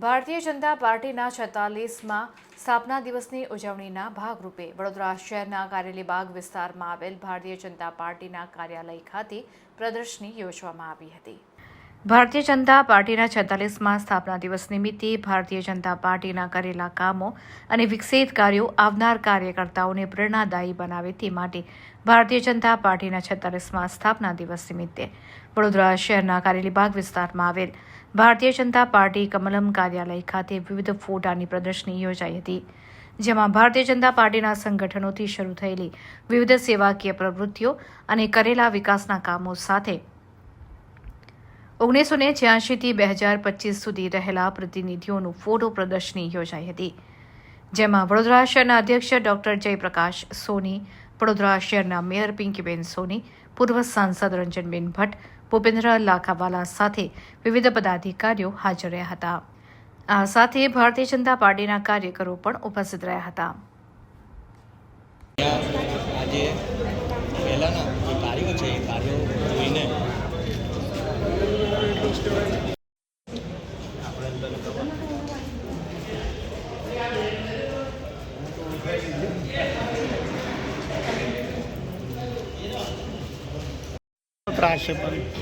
ભારતીય જનતા પાર્ટીના છેતાલીસમાં સ્થાપના દિવસની ઉજવણીના ભાગરૂપે વડોદરા શહેરના કારેલીબાગ વિસ્તારમાં આવેલ ભારતીય જનતા પાર્ટીના કાર્યાલય ખાતે પ્રદર્શની યોજવામાં આવી હતી. ભારતીય જનતા પાર્ટીના છેતાલીસમાં સ્થાપના દિવસ નિમિત્તે ભારતીય જનતા પાર્ટીના કરેલા કામો અને વિકસિત કાર્યો આવનાર કાર્યકર્તાઓને પ્રેરણાદાયી બનાવે તે માટે ભારતીય જનતા પાર્ટીના છેતાલીસમાં સ્થાપના દિવસ નિમિત્તે વડોદરા શહેરના કારેલીબાગ વિસ્તારમાં આવેલ ભારતીય જનતા પાર્ટી કમલમ કાર્યાલય ખાતે વિવિધ ફોટાની પ્રદર્શની યોજાઈ હતી, જેમાં ભારતીય જનતા પાર્ટીના સંગઠનોથી શરૂ થયેલી વિવિધ સેવાકીય પ્રવૃત્તિઓ અને કરેલા વિકાસના કામો સાથે ઓગણીસો ને છ્યાસીથી બે હજાર પચીસ સુધી રહેલા પ્રતિનિધિઓનું ફોટો પ્રદર્શની યોજાઈ હતી, જેમાં વડોદરા શહેરના અધ્યક્ષ ડોક્ટર જયપ્રકાશ સોની, વડોદરા શહેરના મેયર પિંકીબેન સોની, પૂર્વ સાંસદ રંજનબેન ભટ્ટ, ભૂપેન્દ્ર લાખાવાલા સાથે વિવિધ પદાધિકારીઓ હાજર રહ્યા હતા. આ સાથે ભારતીય જનતા પાર્ટીના કાર્યકરો પણ ઉપસ્થિત રહ્યા હતા. આજે પહેલાંના કાર્યો છે, એ કાર્યો જોઈને ત્રાસ છે પણ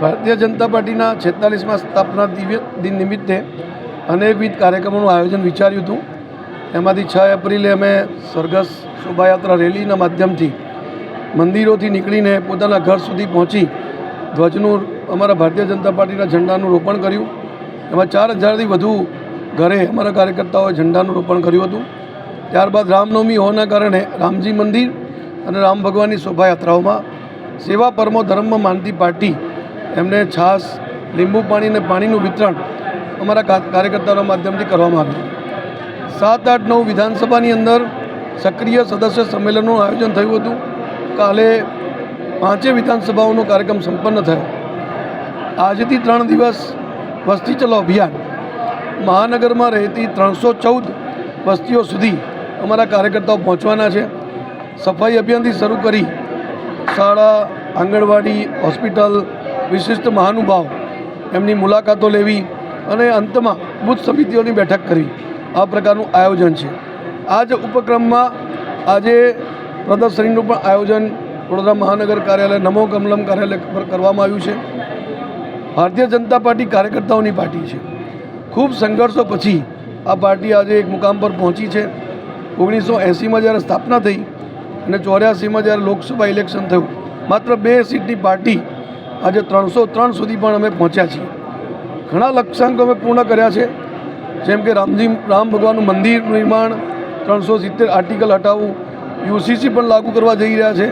ભારતીય જનતા પાર્ટીના છેતાલીસમાં સ્થાપના દિવ્ય દિન નિમિત્તે અનેકવિધ કાર્યક્રમોનું આયોજન વિચાર્યું હતું. એમાંથી છ એપ્રિલે અમે સરઘસ શોભાયાત્રા રેલીના માધ્યમથી મંદિરોથી નીકળીને પોતાના ઘર સુધી પહોંચી ધ્વજનું અમારા ભારતીય જનતા પાર્ટીના ઝંડાનું રોપણ કર્યું. એમાં ચાર હજારથી વધુ ઘરે અમારા કાર્યકર્તાઓએ ઝંડાનું રોપણ કર્યું હતું. ત્યારબાદ રામનવમી હોવાના કારણે રામજી મંદિર અને રામ ભગવાનની શોભાયાત્રાઓમાં સેવા, પરમો, ધર્મ, માનતી, પાર્ટી એમને છાશ, લીંબુ પાણી અને પાણીનું વિતરણ અમારા કાર્યકર્તાઓના માધ્યમથી કરવામાં આવ્યું. સાત, આઠ, નવ વિધાનસભાની અંદર સક્રિય સદસ્ય સંમેલનનું આયોજન થયું હતું. કાલે પાંચે વિધાનસભાઓનો કાર્યક્રમ સંપન્ન થયો. આજથી ત્રણ દિવસ વસ્તી ચલો અભિયાન. મહાનગરમાં રહેતી ત્રણસો ચૌદ વસ્તીઓ સુધી અમારા કાર્યકર્તાઓ પહોંચવાના છે. સફાઈ અભિયાનથી શરૂ કરી શાળા, આંગણવાડી, હોસ્પિટલ વિશિષ્ટ મહાનુભાવ એમની મુલાકાતો લેવી અને અંતમાં બુથ સમિતિઓની બેઠક કરવી. આ પ્રકારનું આયોજન છે. આ જ ઉપક્રમમાં આજે પ્રદર્શનીનું પણ આયોજન વડોદરા મહાનગર કાર્યાલય નમો કમલમ કાર્યાલય પર કરવામાં આવ્યું છે. ભારતીય જનતા પાર્ટી કાર્યકર્તાઓની પાર્ટી છે. ખૂબ સંઘર્ષો પછી આ પાર્ટી આજે એક મુકામ પર પહોંચી છે. ઓગણીસો એંસીમાં જ્યારે સ્થાપના થઈ અને ચોર્યાસીમાં જ્યારે લોકસભા ઇલેક્શન થયું, માત્ર બે સીટની પાર્ટી આજે ત્રણસો ત્રણ સુધી પણ અમે પહોંચ્યા છીએ. ઘણા લક્ષ્યાંકો અમે પૂર્ણ કર્યા છે. જેમ કે રામજી, રામ ભગવાનનું મંદિરનું નિર્માણ, ત્રણસો સિત્તેર આર્ટિકલ હટાવવું, યુસીસી પણ લાગુ કરવા જઈ રહ્યા છે.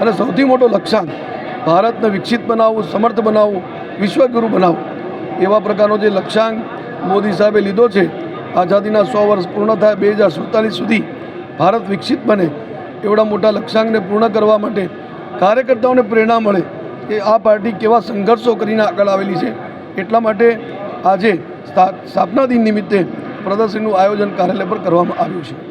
અને સૌથી મોટો લક્ષ્યાંક, ભારતને વિકસિત બનાવવું, સમર્થ બનાવવું, વિશ્વગુરુ બનાવવું. એવા પ્રકારનો જે લક્ષ્યાંક મોદી સાહેબે લીધો છે, આઝાદીના સો વર્ષ પૂર્ણ થાય, બે હજાર સુડતાલીસ સુધી ભારત વિકસિત બને, એવડા મોટા લક્ષ્યાંકને પૂર્ણ કરવા માટે કાર્યકર્તાઓને પ્રેરણા મળે કે આ પાર્ટી કેવા સંઘર્ષો કરીને આગળ આવેલી છે. એટલા માટે આજે સ્થા- સ્થાપના દિન નિમિત્તે પ્રદર્શનનું આયોજન કાર્યાલય પર કરવામાં આવ્યું છે.